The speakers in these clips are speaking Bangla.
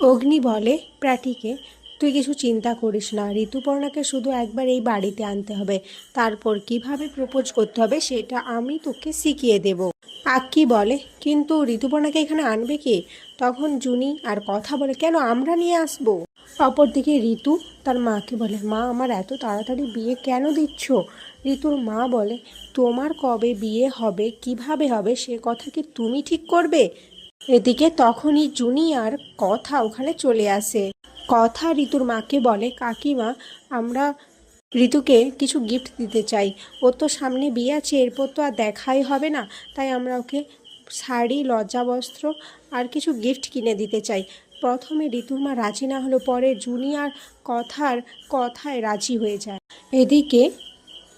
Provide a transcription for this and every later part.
অগ্নি বলে প্র্যাটিকে তুই কিছু চিন্তা করিস না। ঋতুপর্ণাকে শুধু একবার এই বাড়িতে আনতে হবে। তারপর কীভাবে প্রপোজ করতে হবে সেটা আমি তোকে শিখিয়ে দেব। আক্কি বলে, কিন্তু ঋতুপর্ণাকে এখানে আনবে কে? তখন জুনি আর কথা বলে, কেন আমরা নিয়ে আসব? অপরদিকে ঋতু তার মাকে বলে, মা, আমার এত তাড়াতাড়ি বিয়ে কেন দিচ্ছ? ঋতুর মা বলে, তোমার কবে বিয়ে হবে, কীভাবে হবে, সে কথা কি তুমি ঠিক করবে? এদিকে তখনই জুনি আর কথা ওখানে চলে আসে। কথা ঋতুর মাকে বলে, কাকিমা, আমরা ঋতুকে কিছু গিফট দিতে চাই। ওর তো সামনে বিয়ে আছে, এরপর তো আর দেখাই হবে না। তাই আমরা ওকে শাড়ি লজ্জাবস্ত্র আর কিছু গিফট কিনে দিতে চাই। প্রথমে ঋতুর মা রাজি না হলো, পরে জুনিয়ার কথার কথায় রাজি হয়ে যায়। এদিকে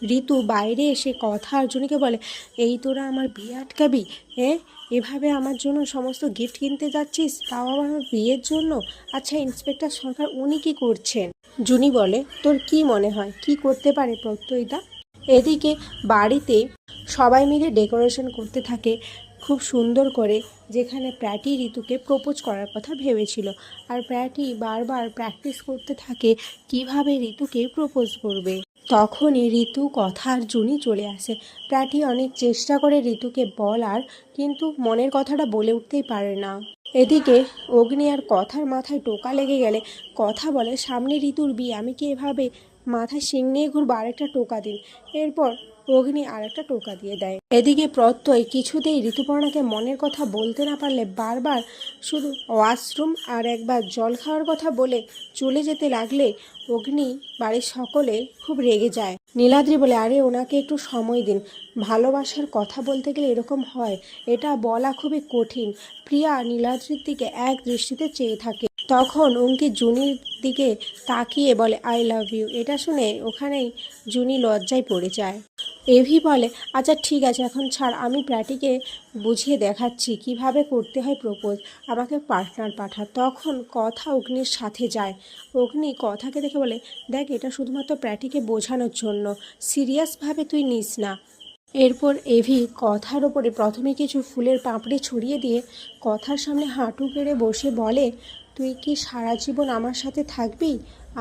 ঋতু বাইরে এসে কথা অর্জুনকে বলে, এই তোরা আমার বিয়ে আটকাবি? হ্যাঁ এভাবে আমার জন্য সমস্ত গিফট কিনতে যাচ্ছিস? তাও আমার বিয়ের জন্য? আচ্ছা ইন্সপেক্টর সরকার উনি কি করছেন? জুনি বলে, তোর কি মনে হয়? কি করতে পারে প্রত্যয়িতা? এদিকে বাড়িতে সবাই মিলে ডেকোরেশন করতে থাকে, খুব সুন্দর করে, যেখানে প্র্যাটি ঋতুকে প্রপোজ করার কথা ভেবেছিল। আর প্র্যাটি বারবার প্র্যাকটিস করতে থাকে, কীভাবে ঋতুকে প্রপোজ করবে? তখনই ঋতু কথার জুনি চলে আসে। প্রাটি অনেক চেষ্টা করে ঋতুকে বলার কিন্তু মনের কথাটা বলে উঠতেই পারে না। এদিকে অগ্নি আর কথার মাথায় টোকা লেগে গেলে কথা বলে, সামনে ঋতুর বিয়ে, আমি কি এভাবে মাথায় শিং নিয়ে ঘুরবো? আরেকটা টোকা দিন। এরপর অগ্নি আরেকটা টোকা দিয়ে দেয়। এদিকে প্রত্যয় কিছুতেই ঋতুপর্ণাকে মনের কথা বলতে না পারলে বারবার শুধু ওয়াশরুম আর একবার জল খাওয়ার কথা বলে চলে যেতে লাগলে অগ্নি বাড়ির সকলে খুব রেগে যায়। নীলাদ্রি বলে, আরে, ওনাকে একটু সময় দিন। ভালোবাসার কথা বলতে গেলে এরকম হয়, এটা বলা খুবই কঠিন। প্রিয়া নীলাদ্রির দিকে এক দৃষ্টিতে চেয়ে থাকে। তখন অঙ্কি জুনির দিকে তাকিয়ে বলে, আই লাভ ইউ। এটা শুনে ওখানেই জুনি লজ্জায় পড়ে যায়। এভি বলে আচ্ছা ঠিক আছে, এখন ছাড়, আমি প্র্যাটিকে বুঝিয়ে দেখাচ্ছি, কীভাবে করতে হয় প্রপোজ, আমাকে পার্টনার পাঠা তখন কথা অগ্নির সাথে যায়। অগ্নি কথাকে দেখে বলে, দেখ, এটা শুধুমাত্র প্র্যাটিকে বোঝানোর জন্য, সিরিয়াসভাবে তুই নিস না। এরপর এভি কথার ওপরে প্রথমে কিছু ফুলের পাপড়ি ছড়িয়ে দিয়ে কথার সামনে হাঁটু গেড়ে বসে বলে, তুই কি সারা জীবন আমার সাথে থাকবি?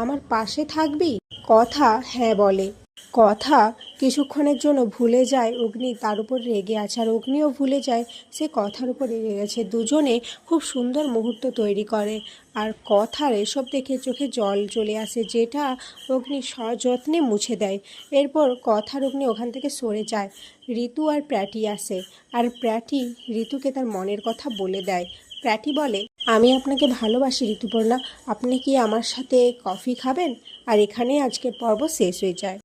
আমার পাশে থাকবি? কথা হ্যাঁ বলে। কথা কিছুক্ষণের জন্য ভুলে যায় অগ্নি, তার উপর রেগে আছে। আর অগ্নিও ভুলে যায়, সে কথার উপর রেগে গেছে। দুজনে খুব সুন্দর মুহূর্ত তৈরি করে। আর কথার এসব দেখে চোখে জল চলে আসে, যেটা অগ্নি সযত্নে মুছে দেয়। এরপর কথার অগ্নি ওখান থেকে সরে যায়। ঋতু আর প্র্যাটি আসে। আর প্র্যাটি ঋতুকে তার মনের কথা বলে দেয়। প্র্যাটি বলে, আমি আপনাকে ভালোবাসি, ঋতুপর্ণা। আপনি কি আমার সাথে কফি খাবেন? আর এখানেই আজকের পর্ব শেষ হয়ে যায়।